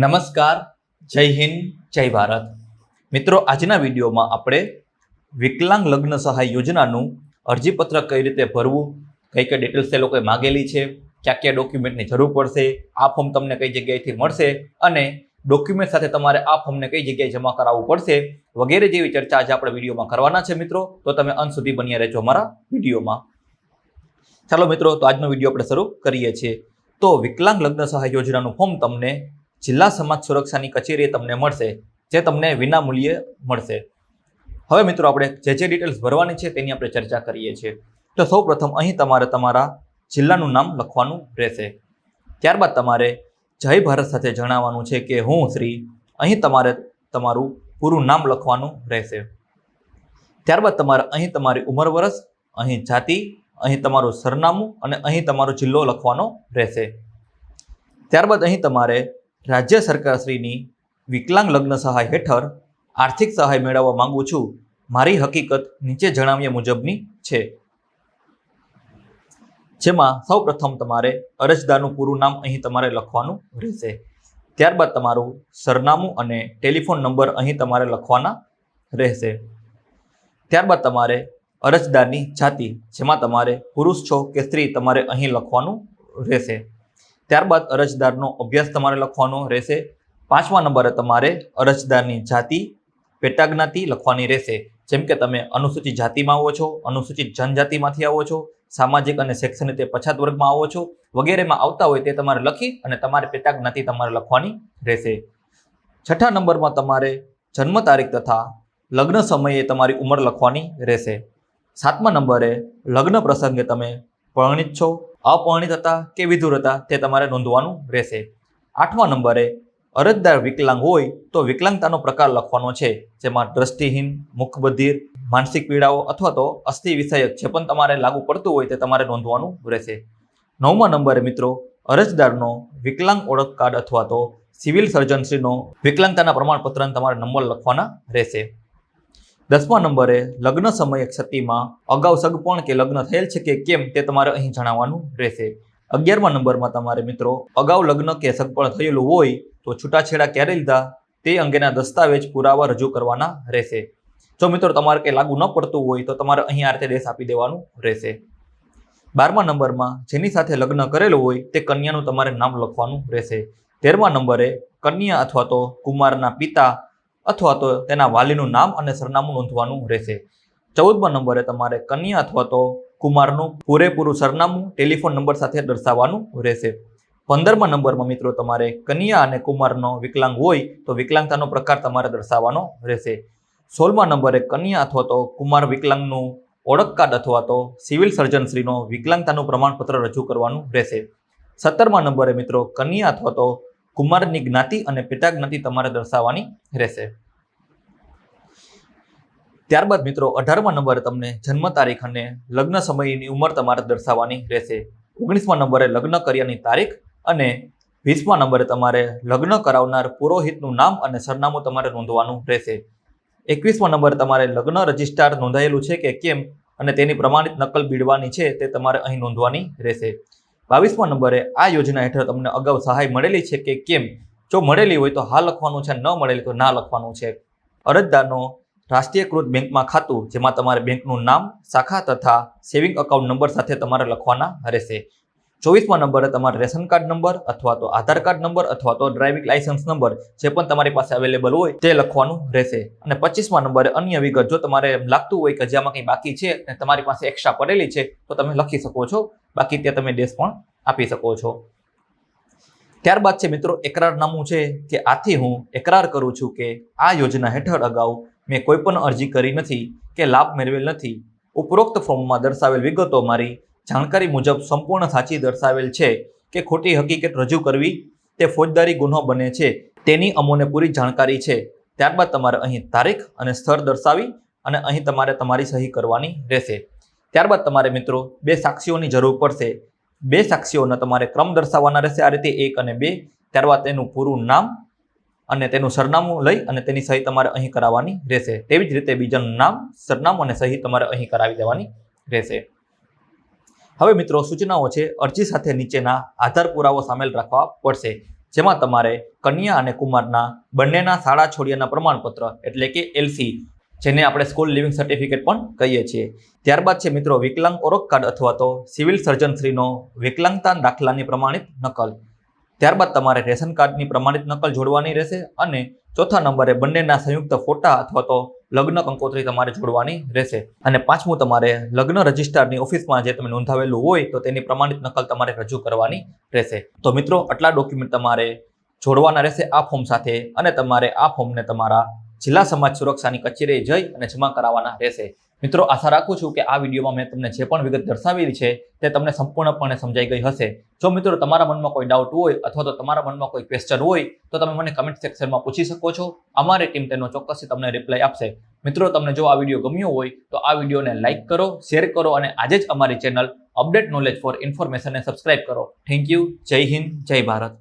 નમસ્કાર, જય હિન્દ, જય ભારત. મિત્રો, આજના વિડીયોમાં આપણે વિકલાંગ લગ્ન સહાય યોજનાનું અરજીપત્ર કઈ રીતે ભરવું, કઈ કઈ ડિટેલ્સ એ લોકોએ માગેલી છે, ક્યાં ક્યાં ડોક્યુમેન્ટની જરૂર પડશે, આ ફોર્મ તમને કઈ જગ્યાએથી મળશે અને ડોક્યુમેન્ટ સાથે તમારે આ ફોર્મને કઈ જગ્યાએ જમા કરાવવું પડશે વગેરે જેવી ચર્ચા આજે આપણે વિડીયોમાં કરવાના છે મિત્રો. તો તમે અંત સુધી બન્યા રહેજો અમારા વિડીયોમાં. ચાલો મિત્રો, તો આજનો વીડિયો આપણે શરૂ કરીએ છીએ. તો વિકલાંગ લગ્ન સહાય યોજનાનું ફોર્મ તમને જિલ્લા સમાજ સુરક્ષાની કચેરીએ તમને મળશે, જે તમને વિના મૂલ્યે મળશે. હવે મિત્રો આપણે જે જે ડિટેલ્સ ભરવાની છે તેની આપણે ચર્ચા કરીએ છીએ. તો સૌ પ્રથમ અહીં તમારે તમારા જિલ્લાનું નામ લખવાનું રહેશે. ત્યારબાદ તમારે જય ભારત સાથે જણાવવાનું છે કે હું શ્રી, અહીં તમારે તમારું પૂરું નામ લખવાનું રહેશે. ત્યારબાદ તમારે અહીં તમારી ઉંમર વર્ષ, અહીં જાતિ, અહીં તમારું સરનામું અને અહીં તમારો જિલ્લો લખવાનો રહેશે. ત્યારબાદ અહીં તમારે રાજ્ય સરકારશ્રીની વિકલાંગ લગ્ન સહાય હેઠળ આર્થિક સહાય મેળવવા માંગુ છું. મારી હકીકત નીચે જણાવ્યા મુજબની છે. જેમાં સૌ પ્રથમ તમારે અરજદારનું પૂરું નામ અહીં તમારે લખવાનું રહેશે. ત્યારબાદ તમારું સરનામું અને ટેલિફોન નંબર અહીં તમારે લખવાના રહેશે. ત્યારબાદ તમારે અરજદારની જાતિ, જેમાં તમારે પુરુષ છો કે સ્ત્રી, તમારે અહીં લખવાનું રહેશે. ત્યારબાદ અરજદારનો અભ્યાસ તમારે લખવાનો રહેશે. પાંચમા નંબરે તમારે અરજદારની જાતિ, પેટાજ્ઞાતિ લખવાની રહેશે. જેમ કે તમે અનુસૂચિત જાતિમાં આવો છો, અનુસૂચિત જનજાતિમાંથી આવો છો, સામાજિક અને શૈક્ષણિક રીતે પછાત વર્ગમાં આવો છો, વગેરેમાં આવતા હોય તે તમારે લખી અને તમારે પેટાજ્ઞાતિ તમારે લખવાની રહેશે. છઠ્ઠા નંબરમાં તમારે જન્મ તારીખ તથા લગ્ન સમયે તમારી ઉંમર લખવાની રહેશે. સાતમા નંબરે લગ્ન પ્રસંગે તમે પરણિત છો. અપરિણિત હતા કે વિધુર હતા તે તમારે નોંધવાનું રહેશે. આઠમા નંબરે, અરજદાર વિકલાંગ હોય તો વિકલાંગતાનો પ્રકાર લખવાનો છે, જેમાં દ્રષ્ટિહીન, મુખબધિર, માનસિક પીડાઓ અથવા તો અસ્થિ વિષયક જે પણ તમારે લાગુ પડતું હોય તે તમારે નોંધવાનું રહેશે. નવમા નંબરે મિત્રો, અરજદારનો વિકલાંગ ઓળખ કાર્ડ અથવા તો સિવિલ સર્જનશ્રીનો વિકલાંગતાના પ્રમાણપત્રને તમારે નંબર લખવાના રહેશે. દસમા નંબરે લગ્ન સમયે ક્ષતિમાં અગાઉ સગપણ કે લગ્ન થયેલ છે કે કેમ તે તમારે અહીં જણાવવાનું રહેશે. અગિયારમા નંબરમાં તમારે મિત્રો અગાઉ લગ્ન કે સગપણ થયેલું હોય તો છૂટાછેડા ક્યારે લીધા તે અંગેના દસ્તાવેજ પુરાવા રજૂ કરવાના રહેશે. જો મિત્રો તમારે કંઈ લાગુ ન પડતું હોય તો તમારે અહીં આ રીતે દેશ આપી દેવાનું રહેશે. બારમા નંબરમાં જેની સાથે લગ્ન કરેલું હોય તે કન્યાનું તમારે નામ લખવાનું રહેશે. તેરમા નંબરે કન્યા અથવા તો કુમારના પિતા અથવા તો તેના વાલીનું નામ અને સરનામું નોંધવાનું રહેશે. ચૌદમા નંબરે તમારે કન્યા અથવા તો કુમારનું પૂરેપૂરું સરનામું, ટેલિફોન નંબર સાથે દર્શાવવાનું રહેશે. પંદરમા નંબરમાં મિત્રો તમારે કન્યા અને કુમારનો વિકલાંગ હોય તો વિકલાંગતાનો પ્રકાર તમારે દર્શાવવાનો રહેશે. સોળમા નંબરે કન્યા અથવા તો કુમાર વિકલાંગનું ઓળખ કાર્ડ અથવા તો સિવિલ સર્જનશ્રીનો વિકલાંગતાનું પ્રમાણપત્ર રજૂ કરવાનું રહેશે. સત્તરમા નંબરે મિત્રો કન્યા અથવા તો કુમારની જ્ઞાતિ અને પિતા જ્ઞાતિ તમારે દર્શાવવાની રહેશે. ત્યારબાદ મિત્રો, અઢારમા નંબરે તમને જન્મ તારીખ અને લગ્ન સમયની ઉંમર તમારે દર્શાવવાની રહેશે. ઓગણીસમા નંબરે લગ્ન કર્યાની તારીખ અને વીસમા નંબરે તમારે લગ્ન કરાવનાર પુરોહિતનું નામ અને સરનામું તમારે નોંધવાનું રહેશે. એકવીસમા નંબરે તમારે લગ્ન રજિસ્ટ્રાર નોંધાયેલું છે કે કેમ અને તેની પ્રમાણિત નકલ બીડવાની છે તે તમારે અહીં નોંધવાની રહેશે. બાવીસમા નંબરે આ યોજના હેઠળ તમને અગાઉ સહાય મળેલી છે કે કેમ? જો મળેલી હોય તો હા લખવાનું છે, ન મળેલી તો ના લખવાનું છે. અરજદારનો રાષ્ટ્રીયકૃત બેંકમાં ખાતું, જેમાં તમારે બેંકનું નામ, શાખા તથા સેવિંગ અકાઉન્ટ નંબર સાથે તમારે લખવાના રહેશે. ચોવીસમા નંબરે તમારે રેશન કાર્ડ નંબર અથવા તો આધાર કાર્ડ નંબર અથવા તો ડ્રાઇવિંગ લાયસન્સ નંબર જે પણ તમારી પાસે અવેલેબલ હોય તે લખવાનું રહેશે. અને પચીસમા નંબરે અન્ય વિગત, જો તમારે લાગતું હોય કે જેમાં કંઈ બાકી છે અને તમારી પાસે એક્સ્ટ્રા પડેલી છે, તો તમે લખી શકો છો. બાકી ત્યાં તમે ડેશ પણ આપી શકો છો. ત્યારબાદ છે મિત્રો, એકરારનામું છે કે આથી હું એકરાર કરું છું કે આ યોજના હેઠળ અગાઉ મેં કોઈ પણ અરજી કરી નથી કે લાભ મેળવેલ નથી. ઉપરોક્ત ફોર્મમાં દર્શાવેલ વિગતો મારી જાણકારી મુજબ સંપૂર્ણ સાચી દર્શાવેલ છે કે ખોટી હકીકત રજૂ કરવી તે ફોજદારી ગુનો બને છે. તેની અમોને પૂરી જાણકારી છે. ત્યારબાદ તમારે અહીં તારીખ અને સ્થળ દર્શાવી અને અહીં તમારે તમારી સહી કરવાની રહેશે. ત્યારબાદ તમારે મિત્રો બે સાક્ષીઓની જરૂર પડશે. બે સાક્ષીઓના તમારે ક્રમ દર્શાવવાના રહેશે આ રીતે એક અને બે. ત્યારબાદ તેનું પૂરું નામ અને તેનું સરનામું લઈ અને તેની સહી તમારે અહીં કરાવવાની રહેશે. તેવી જ રીતે બીજાનું નામ, સરનામું અને સહી તમારે અહીં કરાવી દેવાની રહેશે. હવે મિત્રો સૂચનાઓ છે. અરજી સાથે નીચેના આધાર પુરાવો સામેલ રાખવા પડશે. જેમાં તમારે કન્યા અને કુમારના બંનેના શાળા છોડિયાના પ્રમાણપત્ર એટલે કે એલસી જેને આપણે સ્કૂલ લિવિંગ સર્ટિફિકેટ પણ કહીએ છીએ. ત્યારબાદ છે મિત્રો વિકલાંગ ઓળખ કાર્ડ અથવા તો સિવિલ સર્જનશ્રીનો વિકલાંગતા દાખલાની પ્રમાણિત નકલ. ત્યારબાદ તમારે રેશન કાર્ડની પ્રમાણિત નકલ જોડવાની રહેશે અને ચોથા નંબરે બંનેના સંયુક્ત ફોટા અથવા તો લગ્ન કંકોત્રી તમારે જોડવાની રહેશે. અને પાંચમું તમારે લગ્ન રજિસ્ટ્રારની ઓફિસમાં જે તમે નોંધાવેલું હોય તો તેની પ્રમાણિત નકલ તમારે રજૂ કરવાની રહેશે. તો મિત્રો, આટલા ડોક્યુમેન્ટ તમારે જોડવાના રહેશે આ ફોર્મ સાથે અને તમારે આ ફોર્મને તમારા જિલ્લા સમાજ સુરક્ષાની કચેરીએ જઈ અને જમા કરાવવાના રહેશે. મિત્રો, આશા રાખું છું કે આ વિડીયોમાં મેં તમને જે પણ વિગત દર્શાવેલી છે તે તમને સંપૂર્ણપણે સમજાઈ ગઈ હશે. જો મિત્રો તમારા મનમાં કોઈ ડાઉટ હોય અથવા તો તમારા મનમાં કોઈ ક્વેશ્ચન હોય, તો તમે મને કમેન્ટ સેક્શનમાં પૂછી શકો છો. અમારી ટીમ તેનો ચોક્કસથી તમને રિપ્લાય આપશે. મિત્રો, તમને જો આ વીડિયો ગમ્યો હોય, તો આ વિડીયોને લાઇક કરો શેર કરો અને આજે જ અમારી ચેનલ અપડેટ નોલેજ ફોર ઇન્ફોર્મેશનને સબસ્ક્રાઇબ કરો. થેન્ક યુ જય હિન્દ, જય ભારત.